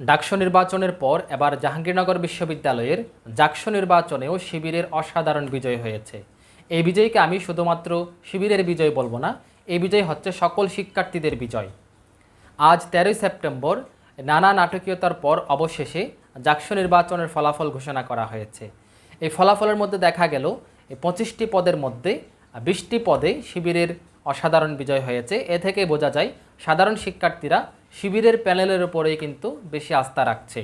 ডাকসু নির্বাচনের পর এবার জাহাঙ্গীরনগর বিশ্ববিদ্যালয়ের জাকসু নির্বাচনেও শিবিরের অসাধারণ বিজয় হয়েছে। এই বিজয়কে আমি শুধুমাত্র শিবিরের বিজয় বলব না, এই বিজয় হচ্ছে সকল শিক্ষার্থীদের বিজয়। আজ তেরোই সেপ্টেম্বর নানা নাটকীয়তার পর অবশেষে জাকসু নির্বাচনের ফলাফল ঘোষণা করা হয়েছে। এই ফলাফলের মধ্যে দেখা গেল, এই পঁচিশটি পদের মধ্যে বিশটি পদে শিবিরের অসাধারণ বিজয় হয়েছে। এ থেকে বোঝা যায় সাধারণ শিক্ষার্থীরা শিবিরের প্যানেলের উপরেই কিন্তু বেশি আস্থা রাখছে।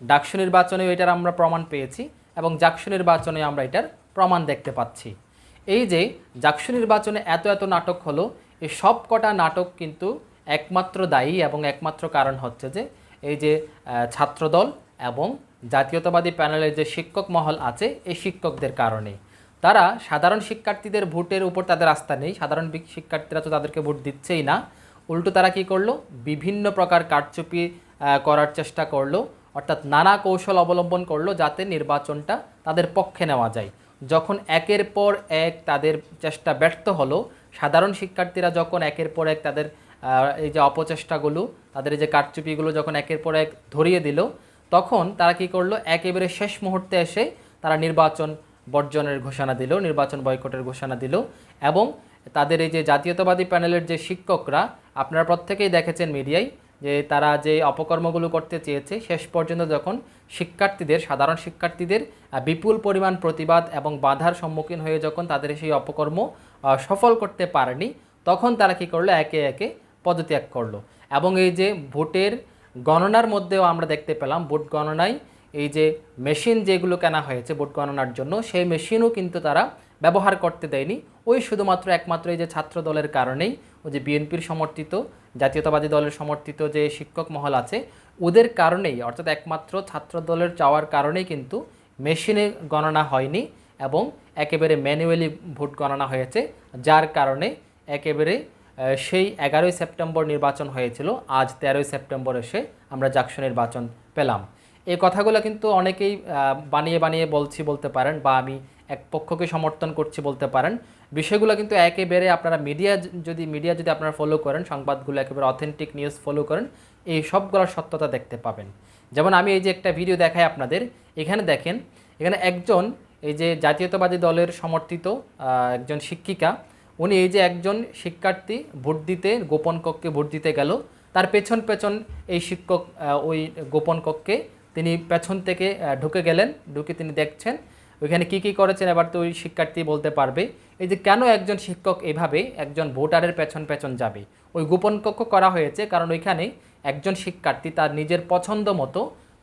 ডাকসু নির্বাচনেও এটার আমরা প্রমাণ পেয়েছি এবং জাকসু নির্বাচনে আমরা এটার প্রমাণ দেখতে পাচ্ছি। এই যে জাকসু নির্বাচনে এত এত নাটক হলো এই সব কটা নাটক কিন্তু একমাত্র দায়ী এবং একমাত্র কারণ হচ্ছে যে এই যে ছাত্রদল এবং জাতীয়তাবাদী প্যানেলের যে শিক্ষক মহল আছে এই শিক্ষকদের কারণে। তারা সাধারণ শিক্ষার্থীদের ভোটের উপর তাদের আস্থা নেই, সাধারণ শিক্ষার্থীরা তো তাদেরকে ভোট দিচ্ছেই না। উল্টো তারা কি করল? বিভিন্ন প্রকার কারচুপি করার চেষ্টা করল। অর্থাৎ নানা কৌশল অবলম্বন করল যাতে নির্বাচনটা তাদের পক্ষে নেওয়া যায়। যখন একের পর এক তাদের চেষ্টা ব্যর্থ হলো, সাধারণ শিক্ষার্থীরা যখন একের পর এক তাদের এই যে অপচেষ্টাগুলো, তাদের এই যে কারচুপিগুলো যখন একের পর এক ধরিয়ে দিল, তখন তারা কি করল? একেবারে শেষ মুহূর্তে এসে তারা নির্বাচন বর্জনের ঘোষণা দিল, নির্বাচন বয়কটের ঘোষণা দিল এবং তাদের এই যে জাতীয়তাবাদী প্যানেলের যে শিক্ষকরা, আপনারা প্রত্যেকেই দেখেছেন মিডিয়ায় যে তারা যে অপকর্মগুলো করতে চেয়েছে, শেষ পর্যন্ত যখন শিক্ষার্থীদের, সাধারণ শিক্ষার্থীদের বিপুল পরিমাণ প্রতিবাদ এবং বাধার সম্মুখীন হয়ে যখন তাদের সেই অপকর্ম সফল করতে পারেনি, তখন তারা কি করল? একে একে পদত্যাগ করল। এবং এই যে ভোটের গণনার মধ্যেও আমরা দেখতে পেলাম, ভোট গণনায় এই যে মেশিন যেগুলো কেনা হয়েছে ভোট গণনার জন্য, সেই মেশিনও কিন্তু তারা ব্যবহার করতে দেয়নি। ওই শুধুমাত্র একমাত্র এই যে ছাত্র দলের কারণেই ওই যে বিএনপির সমর্থিত, জাতীয়তাবাদী দলের সমর্থিত যে শিক্ষক মহল আছে, ওদের কারণেই, অর্থাৎ একমাত্র ছাত্র দলের চাওয়ার কারণেই কিন্তু মেশিনে গণনা হয়নি এবং একেবারে ম্যানুয়ালি ভোট গণনা হয়েছে, যার কারণে একেবারে সেই এগারোই সেপ্টেম্বর নির্বাচন হয়েছিল। আজ তেরোই সেপ্টেম্বর এসে আমরা জাকসু নির্বাচন পেলাম। এই কথাগুলো কিন্তু অনেকেই বানিয়ে বানিয়ে বলছি বলতে পারেন বা আমি এক পক্ষকে সমর্থন করছি বলতে পারেন। বিষয়গুলো কিন্তু একেবারে আপনারা মিডিয়া যদি মিডিয়া যদি আপনারা ফলো করেন, সংবাদগুলো একেবারে অথেন্টিক নিউজ ফলো করেন, এই সবগুলোর সত্যতা দেখতে পাবেন। যেমন আমি এই যে একটা ভিডিও দেখাই আপনাদের, এখানে দেখেন, এখানে একজন এই যে জাতীয়তাবাদী দলের সমর্থিত একজন শিক্ষিকা, উনি এই যে একজন শিক্ষার্থী ভোট দিতে, গোপন কক্ষে ভোট দিতে গেল। তার পেছন পেছন এই শিক্ষক ওই গোপন কক্ষে তিনি পেছন থেকে ঢুকে গেলেন, ঢুকে তিনি দেখছেন ওইখানে কি কি করেছেন? এবার তো ওই শিক্ষার্থী বলতে পারবে। এই যে কেন একজন শিক্ষক এভাবে একজন ভোটারের পেছন পেছন যাবে? ওই গোপন কক্ষ করা হয়েছে কারণ ওইখানে একজন শিক্ষার্থী তার নিজের পছন্দ মতো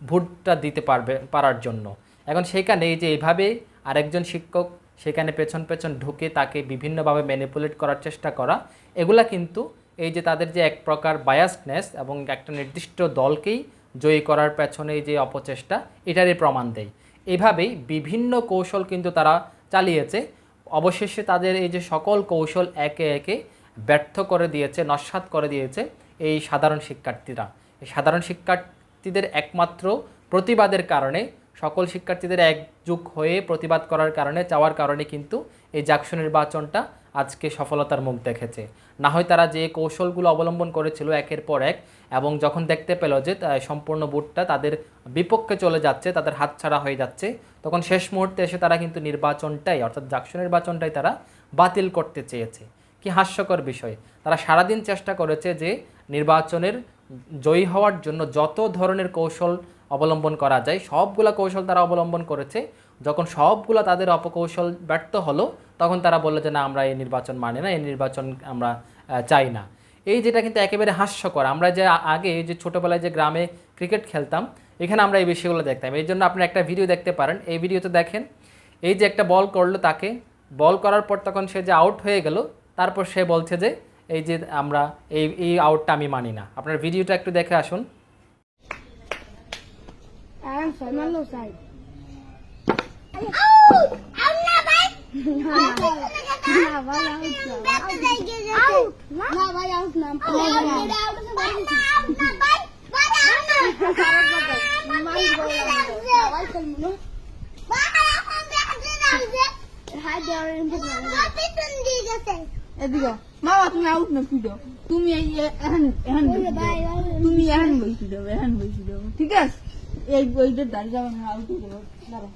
ভোটটা দিতে পারবে, পারার জন্য। এখন সেখানে এই যে এভাবে আরেকজন শিক্ষক সেখানে পেছন পেছন ঢুকে তাকে বিভিন্নভাবে ম্যানিপুলেট করার চেষ্টা করা, এগুলা কিন্তু এই যে তাদের যে এক প্রকার বায়াসনেস এবং একটা নির্দিষ্ট দলকেই জয়ী করার পেছনে যে অপচেষ্টা, এটারই প্রমাণ দেয়। এভাবেই বিভিন্ন কৌশল কিন্তু তারা চালিয়েছে। অবশেষে তাদের এই যে সকল কৌশল একে একে ব্যর্থ করে দিয়েছে, নস্বাত করে দিয়েছে এই সাধারণ শিক্ষার্থীরা। এই সাধারণ শিক্ষার্থীদের একমাত্র প্রতিবাদের কারণে, সকল শিক্ষার্থীদের একযুগ হয়ে প্রতিবাদ করার কারণে, চাওয়ার কারণে কিন্তু এই জাকসু নির্বাচনটা আজকে সফলতার মুখ দেখেছে। না হয় তারা যে কৌশলগুলো অবলম্বন করেছিল একের পর এক এবং যখন দেখতে পেল যে সম্পূর্ণ বুটটা তাদের বিপক্ষে চলে যাচ্ছে, তাদের হাতছাড়া হয়ে যাচ্ছে, তখন শেষ মুহূর্তে এসে তারা কিন্তু নির্বাচনটাই, অর্থাৎ জাকসু নির্বাচনটাই তারা বাতিল করতে চেয়েছে। কি হাস্যকর বিষয়। তারা সারাদিন চেষ্টা করেছে যে নির্বাচনের জয়ী হওয়ার জন্য যত ধরনের কৌশল অবলম্বন করা যায়, সবগুলা কৌশল তারা অবলম্বন করেছে। যখন সবগুলো তাদের অপকৌশল ব্যর্থ হলো, তখন তারা বলল যে, না, আমরা এই নির্বাচন মানি না, এই নির্বাচন আমরা চাই না। এই যেটা কিন্তু একেবারে হাস্যকর। আমরা যে আগে যে ছোটোবেলায় যে গ্রামে ক্রিকেট খেলতাম, এখানে আমরা এই বিষয়গুলো দেখতাম। এই জন্য আপনি একটা ভিডিও দেখতে পারেন। এই ভিডিওতে দেখেন, এই যে একটা বল করল তাকে, বল করার পর তখন সে যে আউট হয়ে গেল, তারপর সে বলছে যে, এই যে আমরা, এই এই আউটটা আমি মানি না। আপনার ভিডিওটা একটু দেখে আসুন। এদিকে বাবা তুমি আউট না ফিডো তুমি ভাই দাও। তুমি এখন বসে দেবো এখন বসে দেবো ঠিক আছে? এই বইটা দাঁড়িয়ে যাব না আউট হয়ে দাঁড়া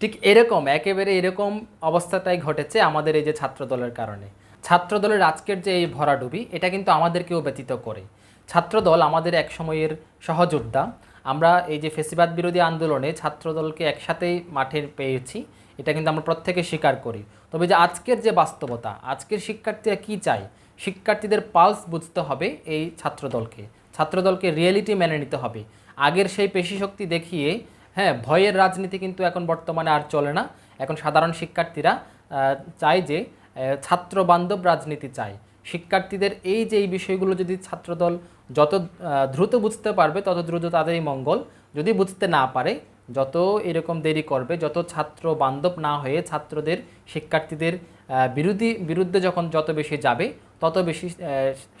ঠিক এরকম, একেবারে এরকম অবস্থাটাই ঘটেছে আমাদের এই যে ছাত্রদলের কারণে। ছাত্রদলের আজকের যে এই ভরাডুবি, এটা কিন্তু আমাদেরকেও ব্যতীত করে। ছাত্রদল আমাদের এক সময়ের সহযোদ্ধা। আমরা এই যে ফেসিবাদ বিরোধী আন্দোলনে ছাত্রদলকে একসাথেই মাঠে পেয়েছি, এটা কিন্তু আমরা প্রত্যেকে স্বীকার করি। তবে যে আজকের যে বাস্তবতা, আজকের শিক্ষার্থীরা কি চায় শিক্ষার্থীদের পালস বুঝতে হবে এই ছাত্রদলকে। ছাত্রদলকে রিয়েলিটি মেনে নিতে হবে। আগের সেই পেশি শক্তি দেখিয়ে হ্যাঁ ভয়ের রাজনীতি কিন্তু এখন বর্তমানে আর চলে না। এখন সাধারণ শিক্ষার্থীরা চায় যে ছাত্র বান্ধব রাজনীতি চায়। শিক্ষার্থীদের এই যে এই বিষয়গুলো যদি ছাত্রদল যত দ্রুত বুঝতে পারবে, তত দ্রুত তাদেরই মঙ্গল। যদি বুঝতে না পারে যত এরকম দেরি করবে, যত ছাত্র বান্ধব না হয়ে ছাত্রদের, শিক্ষার্থীদের বিরোধী, বিরুদ্ধে যখন যত বেশি যাবে, তত বেশি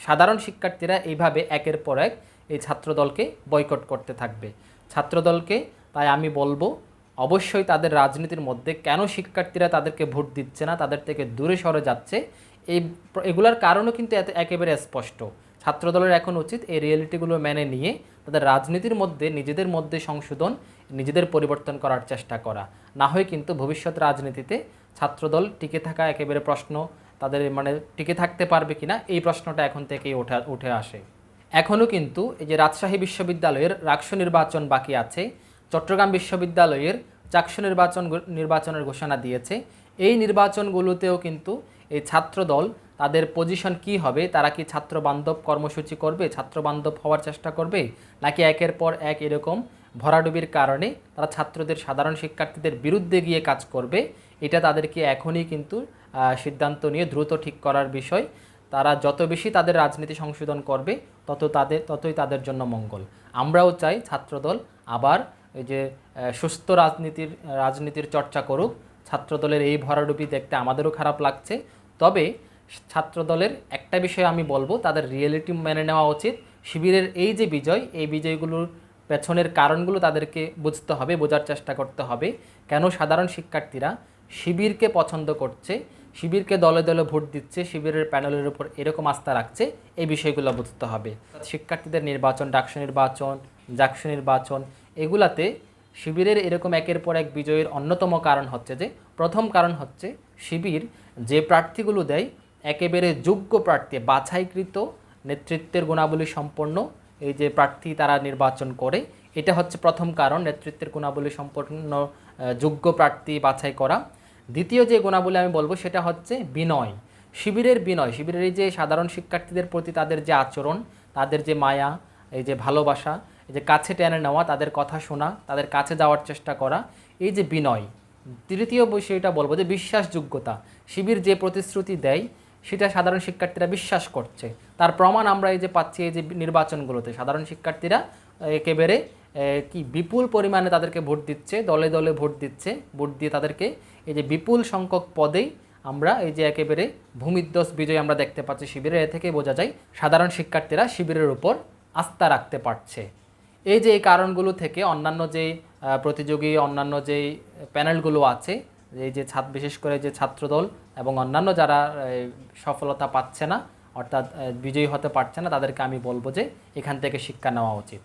সাধারণ শিক্ষার্থীরা এইভাবে একের পর এক এই ছাত্রদলকে বয়কট করতে থাকবে। ছাত্রদলকে, তাই আমি বলব, অবশ্যই তাদের রাজনীতির মধ্যে কেন শিক্ষার্থীরা তাদেরকে ভোট দিচ্ছে না, তাদের থেকে দূরে সরে যাচ্ছে, এই, এগুলার কারণও কিন্তু একেবারে স্পষ্ট। ছাত্রদলের এখন উচিত এই রিয়েলিটিগুলো মেনে নিয়ে তাদের রাজনীতির মধ্যে, নিজেদের মধ্যে সংশোধন, নিজেদের পরিবর্তন করার চেষ্টা করা। না হয় কিন্তু ভবিষ্যৎ রাজনীতিতে ছাত্রদল টিকে থাকা একেবারে প্রশ্ন, তাদের মানে টিকে থাকতে পারবে কিনা, এই প্রশ্নটা এখন থেকেই ওঠা, উঠে আসে। এখনও কিন্তু এই যে রাজশাহী বিশ্ববিদ্যালয়ের রাকসু নির্বাচন বাকি আছে, চট্টগ্রাম বিশ্ববিদ্যালয়ের চাকসু নির্বাচন নির্বাচনের ঘোষণা দিয়েছে। এই নির্বাচনগুলোতেও কিন্তু এই ছাত্রদল তাদের পজিশন কি হবে? তারা কি ছাত্র বান্ধব কর্মসূচি করবে? ছাত্র বান্ধব হওয়ার চেষ্টা করবে? নাকি একের পর এক এরকম ভরাডুবির কারণে তারা ছাত্রদের, সাধারণ শিক্ষার্থীদের বিরুদ্ধে গিয়ে কাজ করবে? এটা তাদেরকে এখনই কিন্তু সিদ্ধান্ত নিয়ে দ্রুত ঠিক করার বিষয়। তারা যত বেশি তাদের রাজনীতি সংশোধন করবে, তত তাদের, ততই তাদের জন্য মঙ্গল। আমরাও চাই ছাত্রদল আবার এই যে সুস্থ রাজনীতির রাজনীতির চর্চা করুক। ছাত্রদলের এই ভরাডুবি দেখতে আমাদেরও খারাপ লাগছে। তবে ছাত্রদলের একটা বিষয় আমি বলব, তাদের রিয়েলিটি মেনে নেওয়া উচিত। শিবিরের এই যে বিজয়, এই বিজয়গুলোর পেছনের কারণগুলো তাদেরকে বুঝতে হবে, বোঝার চেষ্টা করতে হবে। কেন সাধারণ শিক্ষার্থীরা শিবিরকে পছন্দ করছে, শিবিরকে দলে দলে ভোট দিচ্ছে, শিবিরের প্যানেলের উপর এরকম আস্থা রাখছে, এই বিষয়গুলো বুঝতে হবে। শিক্ষার্থীদের নির্বাচন, ডাকসু নির্বাচন, জাকসু নির্বাচন, এগুলাতে শিবিরের এরকম একের পর এক বিজয়ের অন্যতম কারণ হচ্ছে যে, প্রথম কারণ হচ্ছে শিবির যে প্রার্থীগুলো দেয় একেবারে যোগ্য প্রার্থী, বাছাইকৃত নেতৃত্বের গুণাবলী সম্পন্ন এই যে প্রার্থী তারা নির্বাচন করে, এটা হচ্ছে প্রথম কারণ, নেতৃত্বের গুণাবলী সম্পন্ন যোগ্য প্রার্থী বাছাই করা। দ্বিতীয় যে গুণাবলী আমি বলব সেটা হচ্ছে বিনয়, শিবিরের বিনয়, শিবিরের এই যে সাধারণ শিক্ষার্থীদের প্রতি তাদের যে আচরণ, তাদের যে মায়া, এই যে ভালোবাসা, এই যে কাছে টেনে নেওয়া, তাদের কথা শোনা, তাদের কাছে যাওয়ার চেষ্টা করা, এই যে বিনয়। তৃতীয় বিষয়টা বলব যে বিশ্বাসযোগ্যতা, শিবির যে প্রতিশ্রুতি দেয় সেটা সাধারণ শিক্ষার্থীরা বিশ্বাস করছে। তার প্রমাণ আমরা এই যে পাচ্ছি এই যে নির্বাচনগুলোতে, সাধারণ শিক্ষার্থীরা একেবারে কি বিপুল পরিমাণে তাদেরকে ভোট দিচ্ছে, দলে দলে ভোট দিচ্ছে, ভোট দিয়ে তাদেরকে এই যে বিপুল সংখ্যক পদেই আমরা এই যে একেবারে ভূমিধ্বস বিজয় আমরা দেখতে পাচ্ছি শিবিরের। এ থেকে বোঝা যায় সাধারণ শিক্ষার্থীরা শিবিরের উপর আস্থা রাখতে পারছে। এই যে এই কারণগুলো থেকে অন্যান্য যে প্রতিযোগী, অন্যান্য যে প্যানেলগুলো আছে এই যে ছাত্র বিশেষ করে যে ছাত্রদল এবং অন্যান্য যারা সফলতা পাচ্ছে না, অর্থাৎ বিজয়ী হতে পারছে না, তাদেরকে আমি বলব যে এখান থেকে শিক্ষা নেওয়া উচিত।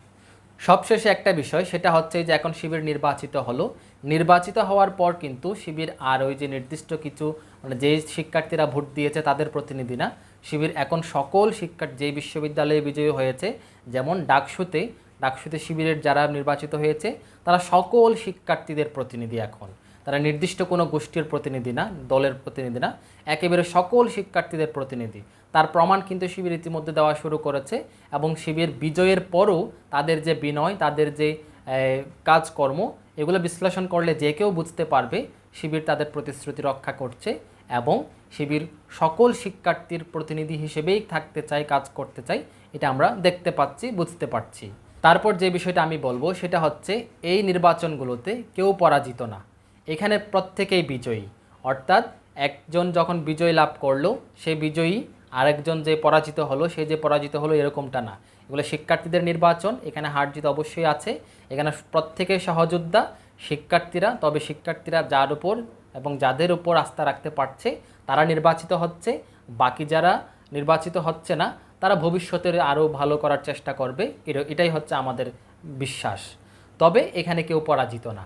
সবশেষে একটা বিষয়, সেটা হচ্ছে যে এখন শিবির নির্বাচিত হলো। নির্বাচিত হওয়ার পর কিন্তু শিবির আর ওই যে নির্দিষ্ট কিছু মানে যে শিক্ষার্থীরা ভোট দিয়েছে তাদের প্রতিনিধি না, শিবির এখন সকল শিক্ষার্থী যেই বিশ্ববিদ্যালয়ে বিজয়ী হয়েছে, যেমন ডাকসুতে ডাকসুতে শিবিরের যারা নির্বাচিত হয়েছে, তারা সকল শিক্ষার্থীদের প্রতিনিধি এখন। তারা নির্দিষ্ট কোনো গোষ্ঠীর প্রতিনিধি না, দলের প্রতিনিধি না, একেবারে সকল শিক্ষার্থীদের প্রতিনিধি। তার প্রমাণ কিন্তু শিবির ইতিমধ্যে দেওয়া শুরু করেছে এবং শিবির বিজয়ের পরও তাদের যে বিনয়, তাদের যে কাজকর্ম, এগুলো বিশ্লেষণ করলে যে কেউ বুঝতে পারবে শিবির তাদের প্রতিশ্রুতি রক্ষা করছে এবং শিবির সকল শিক্ষার্থীর প্রতিনিধি হিসেবেই থাকতে চাই কাজ করতে চাই এটা আমরা দেখতে পাচ্ছি, বুঝতে পারছি। তারপর যে বিষয়টা আমি বলব, সেটা হচ্ছে এই নির্বাচনগুলোতে কেউ পরাজিত না। এখানে প্রত্যেকেই বিজয়ী। অর্থাৎ একজন যখন বিজয় লাভ করল, সে বিজয়ী, আরেকজন যে পরাজিত হলো, সে যে পরাজিত হলো এরকমটা না। এগুলো শিক্ষার্থীদের নির্বাচন, এখানে হার জিত অবশ্যই আছে। এখানে প্রত্যেকে সহযোদ্ধা, শিক্ষার্থীরা, তবে শিক্ষার্থীরা যার উপর এবং যাদের উপর আস্থা রাখতে পারছে, তারা নির্বাচিত হচ্ছে। বাকি যারা নির্বাচিত হচ্ছে না, তারা ভবিষ্যতে আরও ভালো করার চেষ্টা করবে। এটাই হচ্ছে আমাদের বিশ্বাস। তবে এখানে কেউ পরাজিত না।